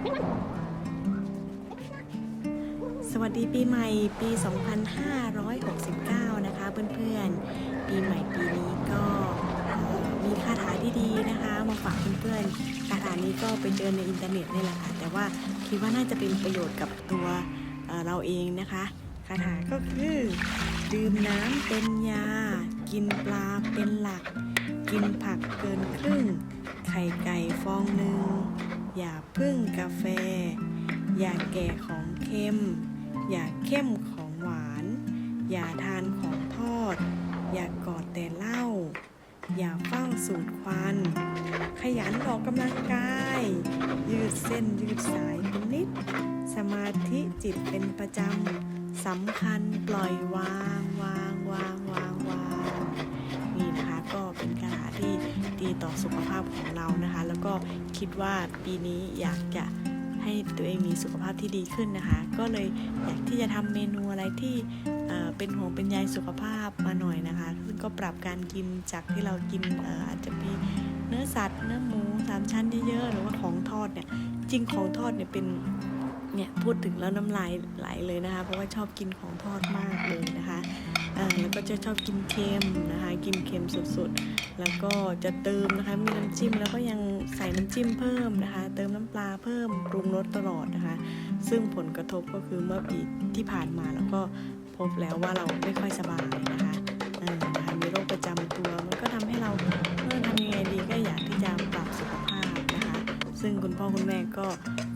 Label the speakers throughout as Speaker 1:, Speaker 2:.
Speaker 1: สวัสดีปีใหม่ปี 2569 นะคะเพื่อนๆ ปีใหม่ปีนี้ก็มีคาถาดีๆนะคะมาฝากเพื่อนๆ คาถานี้ก็ไปเจอในอินเทอร์เน็ตนี่แหละค่ะ แต่ว่าคิดว่าน่าจะเป็นประโยชน์กับตัวเเราเองนะคะ คาถาก็คือดื่มน้ำเป็นยา กินปลาเป็นหลัก กินผักเกินครึ่ง ไข่ไก่ฟองหนึ่ง อย่าพึ่งกาแฟ อย่าแก่ของเค็ม อย่าเข้มของหวาน อย่าทานของทอด อย่ากอดแต่เหล้า อย่าเฝ้าสูดควัน ขยันออกกำลังกาย ยืดเส้นยืดสายเป็นนิด สมาธิจิตเป็นประจำสำคัญปล่อยวางวางวางวางวาง ดีต่อสุขภาพของเรานะคะ แล้วก็คิดว่าปีนี้อยากจะให้ตัวเองมีสุขภาพที่ดีขึ้นนะคะ ก็เลยอยากที่จะทำเมนูอะไรที่เเป็นห่วงเป็นใยสุขภาพมาหน่อยนะคะซึ่งก็ปรับการกินจากที่เรากินอออาจจะมีเนื้อสัตว์เนื้อหมูสามชั้นเยอะๆหรือว่าของทอดเนี่ยจริงของทอดเนี่ยเป็นเนี่ยพูดถึงแล้วน้ำลายไหลเลยนะคะ เพราะว่าชอบกินของทอดมากเลยนะคะ แล้วก็จะชอบกินเค็มนะคะกินเค็มสุดๆ แล้วก็จะเติมนะคะมีน้ำจิ้มแล้วก็ยังใส่น้ำจิ้มเพิ่มนะคะ เติมน้ำปลาเพิ่มปรุงรสตลอดนะคะ ซึ่งผลกระทบก็คือเมื่อปีที่ผ่านมาแล้วก็พบแล้วว่าเราไม่ค่อยสบายนะคะเออนะคะมีโรคประจำตัวมันก็ทำให้เราเมื่อทำยังไงดีก็อยากที่จะปรับสุขภาพนะคะ ซึ่งคุณพ่อคุณแม่ก็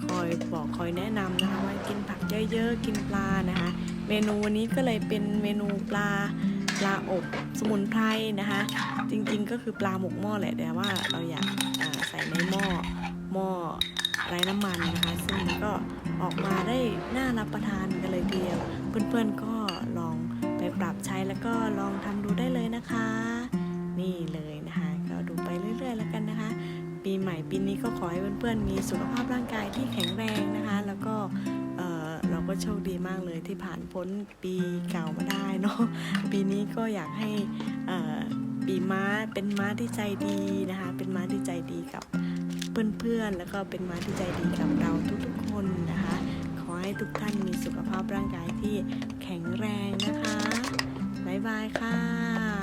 Speaker 1: คอยบอกคอยแนะนำนะคะว่ากินผักเยอะๆกินปลานะคะ เมนูวันนี้ก็เลยเป็นเมนูปลาปลาอบสมุนไพรนะคะ จริงๆก็คือปลาหมกหม้อแหละแต่ว่าเราอยากใส่ในหม้อหม้อไร้น้ำมันนะคะ ซึ่งมันก็ออกมาได้น่ารับประทานกันเลยทีเดียว เพื่อนๆก็ลองไปปรับใช้แล้วก็ลองทำดูได้เลยนะคะ นี่เลยนะคะ ก็ดูไปเรื่อยๆแล้วกันนะคะ ปีใหม่ปีนี้ก็ขอให้เพื่อนๆมีสุขภาพร่างกายที่แข็งแรงนะคะ แล้วก็ ก็โชคดีมากเลยที่ผ่านพ้นปีเก่ามาได้เนาะปีนี้ก็อยากให้อ่อปีม้าเป็นม้าที่ใจดีนะคะ เป็นม้าที่ใจดีกับเพื่อนๆ แล้วก็เป็นม้าที่ใจดีกับเราทุกๆคนนะคะ ขอให้ทุกท่านมีสุขภาพร่างกายที่แข็งแรงนะคะ บ๊ายบายค่ะ